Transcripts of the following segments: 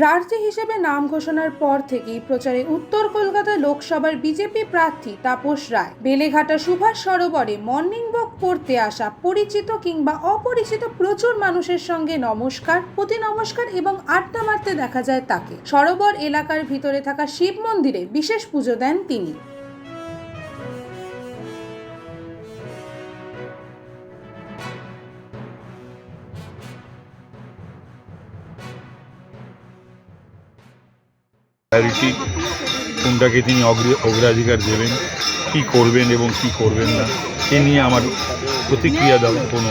প্রার্থী হিসেবে নাম ঘোষণার পর থেকেই প্রচারে উত্তর কলকাতা লোকসভার বিজেপি প্রার্থী তাপস রায়। বেলেঘাটা সুভাষ সরোবরে মর্নিং ওয়াক করতে আসা পরিচিত কিংবা অপরিচিত প্রচুর মানুষের সঙ্গে নমস্কার, প্রতি নমস্কার এবং আড্ডা মারতে দেখা যায় তাকে। সরোবর এলাকার ভিতরে থাকা শিব মন্দিরে বিশেষ পুজো দেন তিনি। প্রায়োরিটি কোনটাকে তিনি অগ্রে- অগ্রাধিকার দেবেন, কি করবেন এবং কি করবেন না, এ নিয়ে আমার প্রতিক্রিয়া দেওয়ার কোনো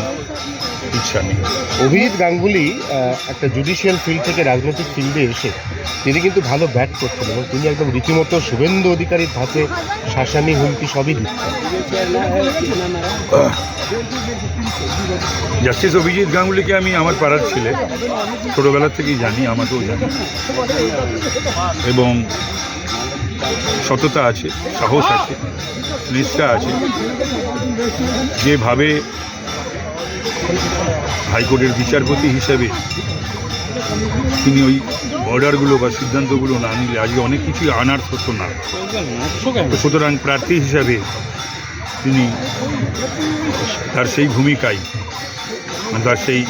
ইচ্ছা নেই। অভিজিৎ গাঙ্গুলি একটা জুডিশিয়াল ফিল্ড থেকে রাজনৈতিক ফিল্ডে এসে তিনি কিন্তু ভালো ব্যাট করছেন এবং তিনি একদম রীতিমতো শুভেন্দু অধিকারীর ধাঁচে শাসানি হুমকি সবই দিচ্ছেন। জাস্টিস অভিজিৎ গাঙ্গুলিকে আমি আমার পাড়ার ছেলে। ছোটোবেলা থেকেই জানি আমাকেও জানি। এবং সততা আছে সাহস আছে নিষ্ঠা আছে। যেভাবে হাইকোর্টের বিচারপতি হিসেবে তিনি ওই অর্ডারগুলো বা সিদ্ধান্তগুলো না নিলে আজকে অনেক কিছুই আনার হতো না। সুতরাং প্রার্থী হিসাবে তিনি তার সেই ভূমিকায় মানে তার সেই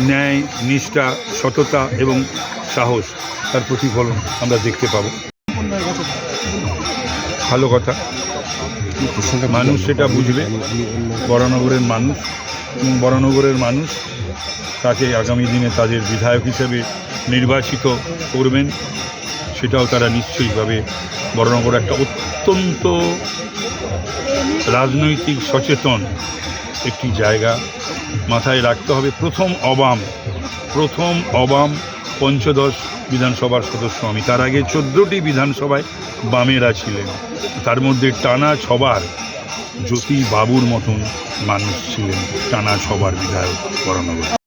ন্যায়, নিষ্ঠা, সততা এবং সাহস তার প্রতিফলন আমরা দেখতে পাবো। ভালো কথা। মানুষ সেটা বুঝবে। বরানগরের মানুষ এবং বরানগরের মানুষ তাকে আগামী দিনে তাদের বিধায়ক হিসেবে নির্বাচিত করবেন। সেটাও তারা নিশ্চয়ইভাবে বরানগর একটা অত্যন্ত রাজনৈতিক সচেতন একটি জায়গা মাথায় রাখতে হবে। প্রথম অবাম প্রথম অবাম পঞ্চদশ বিধানসভার সদস্য আমি। তার আগে চোদ্দোটি বিধানসভায় বামেরা ছিলেন। তার মধ্যে টানা ছবার জ্যোতি বাবুর মতন মানুষ ছিলেন, টানা ছবার বিধায়ক বরানগর